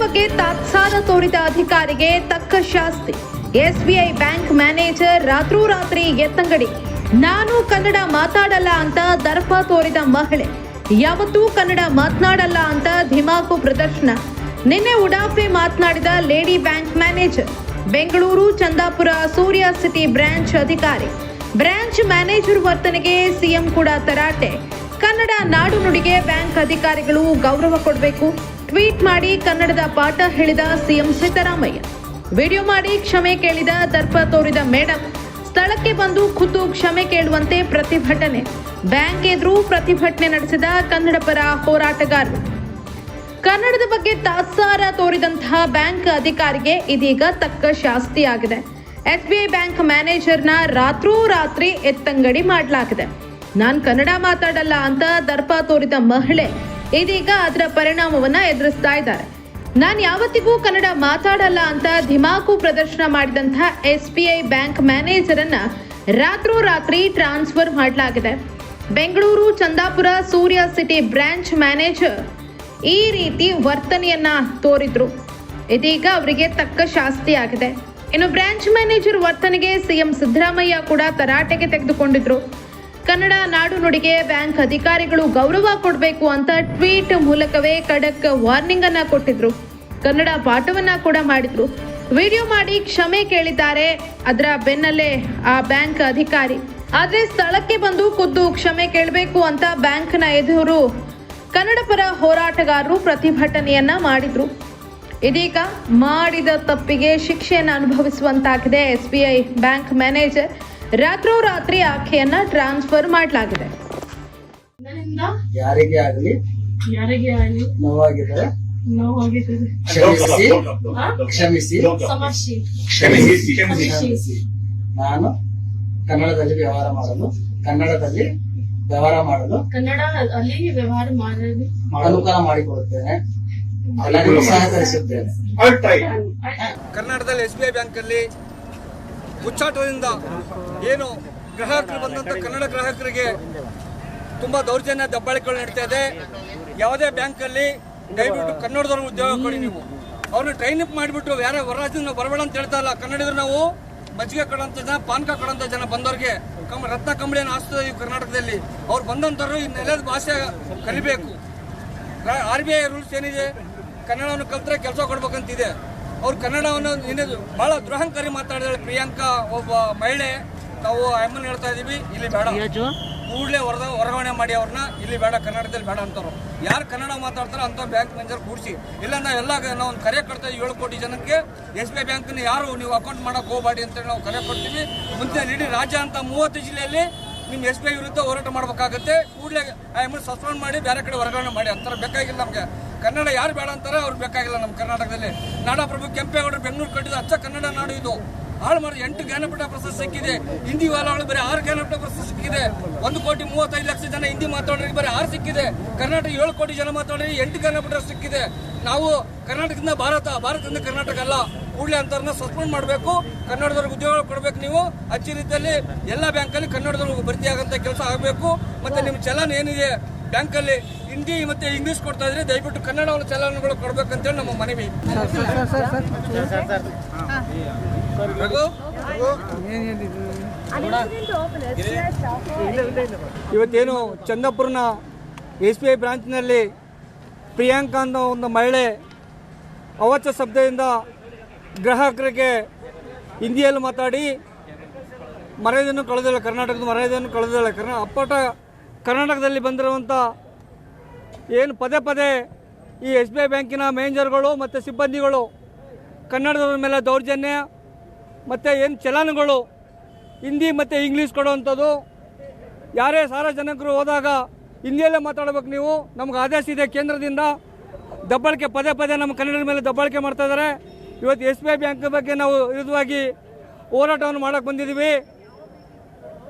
ಬಗ್ಗೆ ತಾತ್ಸಾರ ತೋರಿದ ಅಧಿಕಾರಿಗೆ ತಕ್ಕ ಶಾಸ್ತಿ. ಎಸ್ಬಿಐ ಬ್ಯಾಂಕ್ ಮ್ಯಾನೇಜರ್ ರಾತ್ರೋರಾತ್ರಿ ಎತ್ತಂಗಡಿ. ನಾನು ಕನ್ನಡ ಮಾತಾಡಲ್ಲ ಅಂತ ದರ್ಪ ತೋರಿದ ಮಹಿಳೆ. ಯಾವತ್ತೂ ಕನ್ನಡ ಮಾತನಾಡಲ್ಲ ಅಂತ ಧಿಮಾಕು ಪ್ರದರ್ಶನ. ನಿನ್ನೆ ಉಡಾಫೆ ಮಾತನಾಡಿದ lady bank manager. Bengaluru, Chandapura, Surya city branch ಅಧಿಕಾರಿ. ಬ್ರಾಂಚ್ ಮ್ಯಾನೇಜರ್ ವರ್ತನೆಗೆ ಸಿಎಂ ಕೂಡ ತರಾಟೆ. ಕನ್ನಡ ನಾಡು ನುಡಿಗೆ ಬ್ಯಾಂಕ್ ಅಧಿಕಾರಿಗಳು ಗೌರವ ಕೊಡಬೇಕು. ಟ್ವೀಟ್ ಮಾಡಿ ಕನ್ನಡದ ಪಾಠ ಹೇಳಿದ ಸಿಎಂ ಸಿದ್ದರಾಮಯ್ಯ. ವಿಡಿಯೋ ಮಾಡಿ ಕ್ಷಮೆ ಕೇಳಿದ ದರ್ಪ ತೋರಿದ ಮೇಡಮ್ ಸ್ಥಳಕ್ಕೆ ಬಂದು ಖುದ್ದು ಕ್ಷಮೆ ಕೇಳುವಂತೆ ಪ್ರತಿಭಟನೆ. ಬ್ಯಾಂಕ್ ಎದುರು ಪ್ರತಿಭಟನೆ ನಡೆಸಿದ ಕನ್ನಡ ಪರ ಹೋರಾಟಗಾರರು. ಕನ್ನಡದ ಬಗ್ಗೆ ತಾತ್ಸಾರ ತೋರಿದಂತಹ ಬ್ಯಾಂಕ್ ಅಧಿಕಾರಿಗೆ ಇದೀಗ ತಕ್ಕ ಶಾಸ್ತಿಯಾಗಿದೆ. ಎಸ್ಬಿಐ ಬ್ಯಾಂಕ್ ಮ್ಯಾನೇಜರ್ನ ರಾತ್ರೋರಾತ್ರಿ ಎತ್ತಂಗಡಿ ಮಾಡಲಾಗಿದೆ. ನಾನು ಕನ್ನಡ ಮಾತಾಡಲ್ಲ ಅಂತ ದರ್ಪ ತೋರಿದ ಮಹಿಳೆ ಇದೀಗ ಅದರ ಪರಿಣಾಮವನ್ನ ಎದುರಿಸ್ತಾ ಇದ್ದಾರೆ. ನಾನು ಯಾವತ್ತಿಗೂ ಕನ್ನಡ ಮಾತಾಡಲ್ಲ ಅಂತ ಧಿಮಾಕು ಪ್ರದರ್ಶನ ಮಾಡಿದಂತಹ ಐ ಬ್ಯಾಂಕ್ ಮ್ಯಾನೇಜರ್ ಅನ್ನ ರಾತ್ರೋರಾತ್ರಿ ಟ್ರಾನ್ಸ್ಫರ್ ಮಾಡಲಾಗಿದೆ. Bengaluru, Chandapura, Surya city branch manager ಈ ರೀತಿ ವರ್ತನೆಯನ್ನ ತೋರಿದ್ರು. ಇದೀಗ ಅವರಿಗೆ ತಕ್ಕ ಶಾಸ್ತಿ ಆಗಿದೆ. ಇನ್ನು ಬ್ರಾಂಚ್ ಮ್ಯಾನೇಜರ್ ವರ್ತನೆಗೆ ಸಿಎಂ ಸಿದ್ದರಾಮಯ್ಯ ಕೂಡ ತರಾಟೆಗೆ ತೆಗೆದುಕೊಂಡಿದ್ರು. ಕನ್ನಡ ನಾಡು ನುಡಿಗೆ ಬ್ಯಾಂಕ್ ಅಧಿಕಾರಿಗಳು ಗೌರವ ಕೊಡಬೇಕು ಅಂತ ಟ್ವೀಟ್ ಮೂಲಕವೇ ಖಡಕ್ ವಾರ್ನಿಂಗ್ ಅನ್ನ ಕೊಟ್ಟಿದ್ರು. ಕನ್ನಡ ಪಾಠವನ್ನ ಕೂಡ ಮಾಡಿದ್ರು. ವಿಡಿಯೋ ಮಾಡಿ ಕ್ಷಮೆ ಕೇಳಿದ್ದಾರೆ ಅದರ ಬೆನ್ನಲ್ಲೇ ಆ ಬ್ಯಾಂಕ್ ಅಧಿಕಾರಿ. ಆದ್ರೆ ಸ್ಥಳಕ್ಕೆ ಬಂದು ಖುದ್ದು ಕ್ಷಮೆ ಕೇಳಬೇಕು ಅಂತ ಬ್ಯಾಂಕ್ನ ಎದುರು ಕನ್ನಡ ಪರ ಹೋರಾಟಗಾರರು ಪ್ರತಿಭಟನೆಯನ್ನ ಮಾಡಿದ್ರು. ಇದೀಗ ಮಾಡಿದ ತಪ್ಪಿಗೆ ಶಿಕ್ಷೆಯನ್ನು ಅನುಭವಿಸುವಂತಾಗಿದೆ ಎಸ್ಬಿಐ ಬ್ಯಾಂಕ್ ಮ್ಯಾನೇಜರ್. ರಾತ್ರೋರಾತ್ರಿ ಆಕೆಯನ್ನ ಟ್ರಾನ್ಸ್ಫರ್ ಮಾಡಲಾಗಿದೆ. ಯಾರಿಗೆ ಆಗಲಿ? ಯಾರಿಗೆ ಆಗಲಿ? ನೋವಾಗಿದ್ದರೆ. ನೋವಾಗಿರ್ತದೆ ಕ್ಷಮಿಸಿ? ಕ್ಷಮಿಸಿ. ಸಮಸ್ಯೆ ಕ್ಷಮಿಸಿ ಕ್ಷಮಿಸಿ. ನಾನು ಕನ್ನಡದಲ್ಲಿ ವ್ಯವಹಾರ ಮಾಡಲು ಕನ್ನಡದಲ್ಲಿ ವ್ಯವಹಾರ ಮಾಡಲು ಕನ್ನಡ ಅಲ್ಲಿ ವ್ಯವಹಾರ ಮಾಡಲು. ಅನುಕೂಲ ಮಾಡಿಕೊಡುತ್ತೇನೆ. ಎಲ್ಲರಿಗೂ ಸಹಕರಿಸುತ್ತೇನೆ. ಕರ್ನಾಟಕದಲ್ಲಿ ಎಸ್ ಬಿ ಐ ಬ್ಯಾಂಕಲ್ಲಿ ಮುಚ್ಚಾಟದಿಂದ ಏನು ಗ್ರಾಹಕರು ಬಂದಂಥ ಕನ್ನಡ ಗ್ರಾಹಕರಿಗೆ ತುಂಬ ದೌರ್ಜನ್ಯ ದಬ್ಬಾಳಿಕೆಗಳು ನಡೀತಾ ಇದೆ. ಯಾವುದೇ ಬ್ಯಾಂಕಲ್ಲಿ ದಯವಿಟ್ಟು ಕನ್ನಡದವ್ರಿಗೆ ಉದ್ಯೋಗ ಕೊಡಿ ನೀವು. ಅವ್ರನ್ನ ಟ್ರೈನ್ ಅಪ್ ಮಾಡಿಬಿಟ್ಟು ಯಾರೇ ಹೊರ ರಾಜ್ಯದಿಂದ ಬರಬೇಡ ಅಂತ ಹೇಳ್ತಾ ಇಲ್ಲ. ಕನ್ನಡಿಗರು ನಾವು ಮಜ್ಜಿಗೆ ಕೊಡೋಂಥ ಜನ ಪಾನಕ ಕೊಡೋಂಥ ಜನ ಬಂದವ್ರಿಗೆ ಕಮ್, ರತ್ನ ಕಂಬಳಿಯನ್ನು ಆಸ್ತದೆ ಈ ಕರ್ನಾಟಕದಲ್ಲಿ. ಅವ್ರು ಬಂದಂಥವ್ರು ಈ ನೆಲದ ಭಾಷೆ ಕಲಿಬೇಕು. ಆರ್ ಬಿ ಐ ರೂಲ್ಸ್ ಏನಿದೆ? ಕನ್ನಡವನ್ನು ಕಲ್ತ್ರೆ ಕೆಲಸ ಕೊಡ್ಬೇಕಂತಿದೆ. ಅವ್ರು ಕನ್ನಡವನ್ನು ನಿನ್ನೆ ಬಹಳ ದುರಹಂಕಾರಿ ಮಾತಾಡಿದಾಳೆ. ಪ್ರಿಯಾಂಕಾ ಒಬ್ಬ ಮಹಿಳೆ. ನಾವು ಅಮ್ಮನ್ ಹೇಳ್ತಾ ಇದೀವಿ ಇಲ್ಲಿ ಬೇಡ. ಕೂಡಲೇ ಹೊರದ ವರ್ಗಾವಣೆ ಮಾಡಿ ಅವ್ರನ್ನ ಇಲ್ಲಿ ಬೇಡ ಕನ್ನಡದಲ್ಲಿ ಬೇಡ ಅಂತಾರೋ ಯಾರು ಕನ್ನಡ ಮಾತಾಡ್ತಾರೋ ಅಂತ ಬ್ಯಾಂಕ್ ಮ್ಯಾನೇಜರ್ ಕೂಡಿಸಿ. ಇಲ್ಲ ನಾವೆಲ್ಲ ನಾವು ಒಂದು ಕರೆ ಕೊಡ್ತಾ ಇದೀವಿ ಏಳು ಕೋಟಿ ಜನಕ್ಕೆ ಎಸ್ ಬಿ ಐ ಬ್ಯಾಂಕನ್ನು ಯಾರು ನೀವು ಅಕೌಂಟ್ ಮಾಡೋಕೆ ಹೋಗಬೇಡಿ ಅಂತೇಳಿ ನಾವು ಕರೆ ಕೊಡ್ತೀವಿ. ಮುಂದೆ ಇಡೀ ರಾಜ್ಯ ಅಂತ ಮೂವತ್ತು ಜಿಲ್ಲೆಯಲ್ಲಿ ನಿಮ್ಮ ಎಸ್ ಬಿ ಐ ವಿರುದ್ಧ ಹೋರಾಟ ಮಾಡಬೇಕಾಗತ್ತೆ. ಕೂಡಲೇ ಅಮೌಂಟ್ ಸಸ್ಪೆಂಡ್ ಮಾಡಿ ಬೇರೆ ಕಡೆ ವರ್ಗಾವಣೆ ಮಾಡಿ. ಅಂತಾರೆ ಬೇಕಾಗಿಲ್ಲ ನಮಗೆ. ಕನ್ನಡ ಯಾರು ಬೇಡ ಅಂತಾರೆ ಅವ್ರು ಬೇಕಾಗಿಲ್ಲ ನಮ್ಮ ಕರ್ನಾಟಕದಲ್ಲಿ. ನಾಡಪ್ರಭು ಕೆಂಪೇಗೌಡರು ಬೆಂಗಳೂರು ಕಟ್ಟಿದ ಅಚ್ಚ ಕನ್ನಡ ನಾಡು ಇದು. ಹಾಳು ಮಾಡಿ ಎಂಟು ಜ್ಞಾನಪೀಠ ಪ್ರಶಸ್ತಿ ಸಿಕ್ಕಿದೆ. ಹಿಂದಿ ವಾಲಾಳು ಬರೀ ಆರು ಜ್ಞಾನಪೀಠ ಪ್ರಶಸ್ತಿ ಸಿಕ್ಕಿದೆ. ಒಂದು ಕೋಟಿ ಮೂವತ್ತೈದು ಲಕ್ಷ ಜನ ಹಿಂದಿ ಮಾತಾಡೋರಿಗೆ ಬರೀ ಆರು ಸಿಕ್ಕಿದೆ. ಕರ್ನಾಟಕ ಏಳು ಕೋಟಿ ಜನ ಮಾತಾಡೋರಿಗೆ ಎಂಟು ಜ್ಞಾನಪೀಠ ಸಿಕ್ಕಿದೆ. ನಾವು ಕರ್ನಾಟಕದಿಂದ ಭಾರತ, ಭಾರತದಿಂದ ಕರ್ನಾಟಕ ಅಲ್ಲ. ಕೂಡಲೇ ಅಂತಾರನ್ನ ಸಸ್ಪೆಂಡ್ ಮಾಡಬೇಕು. ಕನ್ನಡದವ್ರಿಗೆ ಉದ್ಯೋಗ ಕೊಡಬೇಕು ನೀವು. ಅಚ್ಚಿ ರೀತಿಯಲ್ಲಿ ಎಲ್ಲ ಬ್ಯಾಂಕಲ್ಲಿ ಕನ್ನಡದವ್ರಿಗೆ ಭರ್ತಿ ಆಗಂತ ಕೆಲಸ ಆಗಬೇಕು. ಮತ್ತೆ ನಿಮ್ಮ ಚಲನ್ ಏನಿದೆ? ಬ್ಯಾಂಕಲ್ಲಿ ಹಿಂದಿ ಮತ್ತೆ ಇಂಗ್ಲಿಷ್ ಕೊಡ್ತಾ ಇದ್ರೆ ದಯವಿಟ್ಟು ಕನ್ನಡವನ್ನು ಚಲನಗಳು ಕೊಡ್ಬೇಕಂತೇಳಿ ನಮ್ಮ ಮನವಿ? ಇವತ್ತೇನು ಚಂದಪುರನ ಎಸ್ ಬಿ ಐ ಬ್ರಾಂಚ್ನಲ್ಲಿ ಪ್ರಿಯಾಂಕಾ ಅನ್ನೋ ಒಂದು ಮಹಿಳೆ ಅವಚ ಶಬ್ದದಿಂದ ಗ್ರಾಹಕರಿಗೆ ಹಿಂದಿಯಲ್ಲಿ ಮಾತಾಡಿ ಮರ್ಯಾದೆಯನ್ನು ಕಳೆದಿಲ್ಲ, ಕರ್ನಾಟಕದ ಮರ್ಯಾದೆಯನ್ನು ಕಳೆದಿಲ್ಲ, ಕರ್ನಾ ಅಪ್ಪಟ ಕರ್ನಾಟಕದಲ್ಲಿ ಬಂದಿರುವಂಥ ಏನು ಪದೇ ಪದೇ ಈ ಎಸ್ ಬಿ ಐ ಬ್ಯಾಂಕಿನ ಮ್ಯಾನೇಜರ್ಗಳು ಮತ್ತು ಸಿಬ್ಬಂದಿಗಳು, ಕನ್ನಡದವ್ರ ಮೇಲೆ ದೌರ್ಜನ್ಯ, ಮತ್ತು ಏನು ಚಲನ್ಗಳು, ಹಿಂದಿ ಮತ್ತು ಇಂಗ್ಲೀಷ್ ಕೊಡುವಂಥದ್ದು. ಯಾರೇ ಸಾರ್ವಜನಿಕರು ಹೋದಾಗ ಹಿಂದಿಯಲ್ಲೇ ಮಾತಾಡ್ಬೇಕು ನೀವು. ನಮ್ಗೆ ಆದೇಶ ಇದೆ ಕೇಂದ್ರದಿಂದ. ದಬ್ಬಾಳಿಕೆ ಪದೇ ಪದೇ ನಮ್ಮ ಕನ್ನಡದ ಮೇಲೆ ದಬ್ಬಾಳಿಕೆ ಮಾಡ್ತಾ ಇದ್ದಾರೆ. ಇವತ್ತು ಎಸ್ ಬಿ ಐ ಬ್ಯಾಂಕ್ ಬಗ್ಗೆ ನಾವು ವಿರುದ್ಧವಾಗಿ ಹೋರಾಟವನ್ನು ಮಾಡೋಕ್ಕೆ ಬಂದಿದ್ದೀವಿ.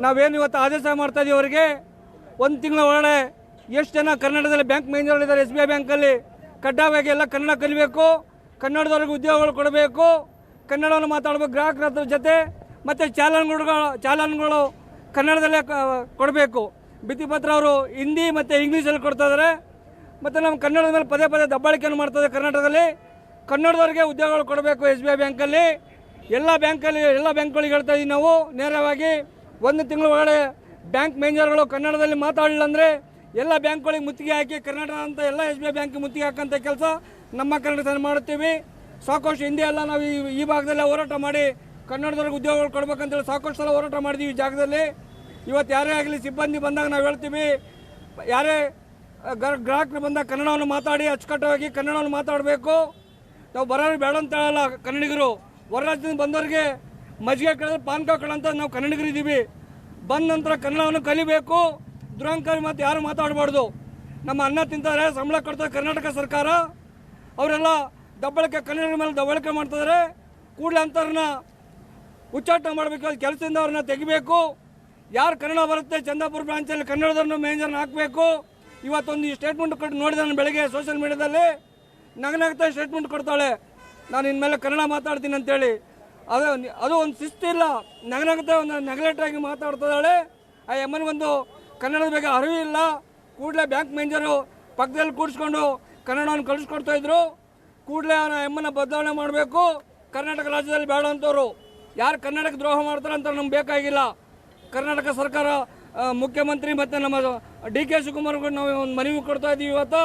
ನಾವೇನು ಇವತ್ತು ಆದೇಶ ಮಾಡ್ತಾಯಿದ್ದೀವಿ ಅವರಿಗೆ? ಒಂದು ತಿಂಗಳ ಒಳಗಡೆ ಎಷ್ಟು ಜನ ಕನ್ನಡದಲ್ಲಿ ಬ್ಯಾಂಕ್ ಮ್ಯಾನೇಜರ್ಗಳಿದ್ದಾರೆ ಎಸ್ ಬಿ ಐ ಬ್ಯಾಂಕಲ್ಲಿ? ಕಡ್ಡಾಯವಾಗಿ ಎಲ್ಲ ಕನ್ನಡ ಕಲಿಬೇಕು, ಕನ್ನಡದವ್ರಿಗೆ ಉದ್ಯೋಗಗಳು ಕೊಡಬೇಕು, ಕನ್ನಡವನ್ನು ಮಾತಾಡಬೇಕು, ಗ್ರಾಹಕರ ಜೊತೆ ಮತ್ತು ಚಾಲನ್ಗಳು ಚಾಲನ್ಗಳು ಕನ್ನಡದಲ್ಲೇ ಕೊಡಬೇಕು. ಭಿತ್ತಿಪತ್ರ ಅವರು ಹಿಂದಿ ಮತ್ತು ಇಂಗ್ಲೀಷಲ್ಲಿ ಕೊಡ್ತಾ ಇದ್ದಾರೆ. ಮತ್ತು ನಮ್ಮ ಕನ್ನಡದ ಮೇಲೆ ಪದೇ ಪದೇ ದಬ್ಬಾಳಿಕೆಯನ್ನು ಮಾಡ್ತದೆ ಕರ್ನಾಟಕದಲ್ಲಿ. ಕನ್ನಡದವ್ರಿಗೆ ಉದ್ಯೋಗಗಳು ಕೊಡಬೇಕು ಎಸ್ ಬಿ ಐ ಬ್ಯಾಂಕಲ್ಲಿ. ಎಲ್ಲ ಬ್ಯಾಂಕಲ್ಲಿ, ಎಲ್ಲ ಬ್ಯಾಂಕ್ಗಳಿಗೆ ಹೇಳ್ತಾ ಇದ್ದೀವಿ ನಾವು ನೇರವಾಗಿ. ಒಂದು ತಿಂಗಳ ಒಳಗಡೆ ಬ್ಯಾಂಕ್ ಮ್ಯಾನೇಜರ್ಗಳು ಕನ್ನಡದಲ್ಲಿ ಮಾತಾಡಲಿಲ್ಲ ಅಂದರೆ ಎಲ್ಲ ಬ್ಯಾಂಕ್ಗಳಿಗೆ ಮುತ್ತಿಗೆ ಹಾಕಿ ಕರ್ನಾಟಕ ಅಂತ ಎಲ್ಲ ಎಸ್ ಬಿ ಐ ಬ್ಯಾಂಕ್ ಮುತ್ತಿಗೆ ಹಾಕೋಂಥ ಕೆಲಸ ನಮ್ಮ ಕನ್ನಡದಲ್ಲಿ ಮಾಡುತ್ತೀವಿ. ಸಾಕಷ್ಟು ಹಿಂದೆ ಎಲ್ಲ ನಾವು ಈ ಈ ಭಾಗದಲ್ಲೇ ಹೋರಾಟ ಮಾಡಿ ಕನ್ನಡದವ್ರಿಗೆ ಉದ್ಯೋಗಗಳು ಕೊಡ್ಬೇಕಂತೇಳಿ ಸಾಕಷ್ಟು ಸಲ ಹೋರಾಟ ಮಾಡಿದ್ದೀವಿ ಈ ಜಾಗದಲ್ಲಿ. ಇವತ್ತು ಯಾರೇ ಆಗಲಿ ಸಿಬ್ಬಂದಿ ಬಂದಾಗ ನಾವು ಹೇಳ್ತೀವಿ, ಯಾರೇ ಗ್ರ- ಗ್ರಾಹಕರು ಬಂದಾಗ ಕನ್ನಡವನ್ನು ಮಾತಾಡಿ, ಅಚ್ಚುಕಟ್ಟಾಗಿ ಕನ್ನಡವನ್ನು ಮಾತಾಡಬೇಕು. ನಾವು ಬರೋರು ಬೇಡ ಅಂತ ಹೇಳಲ್ಲ ಕನ್ನಡಿಗರು. ಹೊರ ರಾಜ್ಯದಿಂದ ಬಂದವರಿಗೆ ಮಜ್ಜಿಗೆ ಕಳೆದ್ರೆ ಪಾನ್ಕ ಅಂತ ನಾವು ಕನ್ನಡಿಗರಿದ್ದೀವಿ. ಬಂದ ನಂತರ ಕನ್ನಡವನ್ನು ಕಲಿಬೇಕು. ದುರಂಕಾರಿ ಮತ್ತು ಯಾರು ಮಾತಾಡಬಾರ್ದು. ನಮ್ಮ ಅನ್ನ ತಿಂತಾರೆ, ಸಂಬಳ ಕೊಡ್ತಾರೆ ಕರ್ನಾಟಕ ಸರ್ಕಾರ. ಅವರೆಲ್ಲ ದಬ್ಬಳಿಕೆ ಕನ್ನಡ ಮೇಲೆ ದಬ್ಬಳಿಕೆ ಮಾಡ್ತಿದ್ದಾರೆ. ಕೂಡಲೇ ಅಂಥವ್ರನ್ನ ಉಚ್ಚಾಟ ಮಾಡಬೇಕು, ಅಲ್ಲಿ ಕೆಲಸದಿಂದ ಅವ್ರನ್ನ ತೆಗಿಬೇಕು. ಯಾರು ಕನ್ನಡ ಬರುತ್ತೆ, ಚಂದಾಪುರ ಬ್ರಾಂಚಲ್ಲಿ ಕನ್ನಡದನ್ನು ಮೇಂಜರ್ನ ಹಾಕಬೇಕು. ಇವತ್ತೊಂದು ಈ ಸ್ಟೇಟ್ಮೆಂಟ್ ಕೊಟ್ಟು ನೋಡಿದೆ ನಾನು ಬೆಳಗ್ಗೆ ಸೋಷಿಯಲ್ ಮೀಡಿಯಾದಲ್ಲಿ ನಗನಗ್ತಾ ಸ್ಟೇಟ್ಮೆಂಟ್ ಕೊಡ್ತಾಳೆ. ನಾನು ಇನ್ಮೇಲೆ ಕನ್ನಡ ಮಾತಾಡ್ತೀನಿ ಅಂತೇಳಿ. ಅದು ಅದು ಒಂದು ಶಿಸ್ತಿಲ್ಲ ನಗನಗತೆ ಒಂದು ನೆಗ್ಲೆಕ್ಟ್ ಆಗಿ ಮಾತಾಡ್ತಿದ್ದಾಳೆ ಆ ಎಮ್ಮನಿಗೊಂದು ಕನ್ನಡದ ಬಗ್ಗೆ ಅರಿವು ಇಲ್ಲ. ಕೂಡಲೇ ಬ್ಯಾಂಕ್ ಮ್ಯಾನೇಜರು ಪಕ್ಕದಲ್ಲಿ ಕೂಡಿಸ್ಕೊಂಡು ಕನ್ನಡವನ್ನು ಕಳಿಸ್ಕೊಡ್ತಾ ಇದ್ರು. ಕೂಡಲೇ ಅವನ ಎಮ್ಮನ ಬದಲಾವಣೆ ಮಾಡಬೇಕು. ಕರ್ನಾಟಕ ರಾಜ್ಯದಲ್ಲಿ ಬೇಡ ಅಂತವರು. ಯಾರು ಕನ್ನಡಕ್ಕೆ ದ್ರೋಹ ಮಾಡ್ತಾರೆ ಅಂತ ನಮ್ಗೆ ಬೇಕಾಗಿಲ್ಲ. ಕರ್ನಾಟಕ ಸರ್ಕಾರ ಮುಖ್ಯಮಂತ್ರಿ ಮತ್ತು ನಮ್ಮ ಡಿ ಕೆ ಶಿವಕುಮಾರ್ಗೂ ನಾವು ಒಂದು ಮನವಿ ಕೊಡ್ತಾ ಇದ್ದೀವಿ ಇವತ್ತು.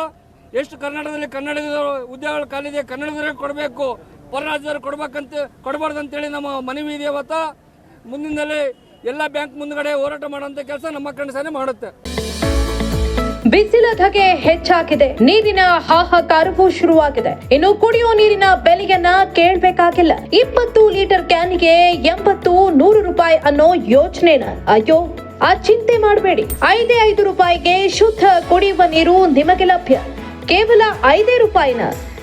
ಎಷ್ಟು ಕರ್ನಾಟಕದಲ್ಲಿ ಕನ್ನಡದ ಉದ್ಯೋಗಗಳು ಕಾಲಿದೆ ಕನ್ನಡದವರಿಗೆ ಕೊಡಬೇಕು. ಹೊರ ರಾಜ್ಯದವ್ರು ಕೊಡ್ಬೇಕಂತ ಕೊಡಬಾರ್ದು ಅಂತೇಳಿ ನಮ್ಮ ಮನವಿ ಇದೆ ಇವತ್ತು ಮುಂದಿನಲ್ಲಿ ಎಲ್ಲ ಬ್ಯಾಂಕ್ ಮುಂದ್ಗಡೆ ಹೋರಾಟ ಮಾಡುವಂತ ಕೆಲಸ ನಮ್ಮ ಸೇನೆ ಮಾಡುತ್ತೆ. ಬಿಸಿಲ ಧಗೆ ಹೆಚ್ಚಾಗಿದೆ. ನೀರಿನ ಹಾಹಾಕಾರವೂ ಶುರುವಾಗಿದೆ. ಇನ್ನು ಕುಡಿಯುವ ನೀರಿನ ಬೆಲೆಯನ್ನ ಕೇಳಬೇಕಾಗಿಲ್ಲ. ಇಪ್ಪತ್ತು ಲೀಟರ್ ಕ್ಯಾನ್ಗೆ ಎಂಬತ್ತು ನೂರು ರೂಪಾಯಿ ಅನ್ನೋ ಯೋಚನೆನ ಅಯ್ಯೋ, ಆ ಚಿಂತೆ ಮಾಡಬೇಡಿ. ಐದೇ ಐದು ರೂಪಾಯಿಗೆ ಶುದ್ಧ ಕುಡಿಯುವ ನೀರು ನಿಮಗೆ ಲಭ್ಯ. ಕೇವಲ ಐದೇ ರೂಪಾಯಿನ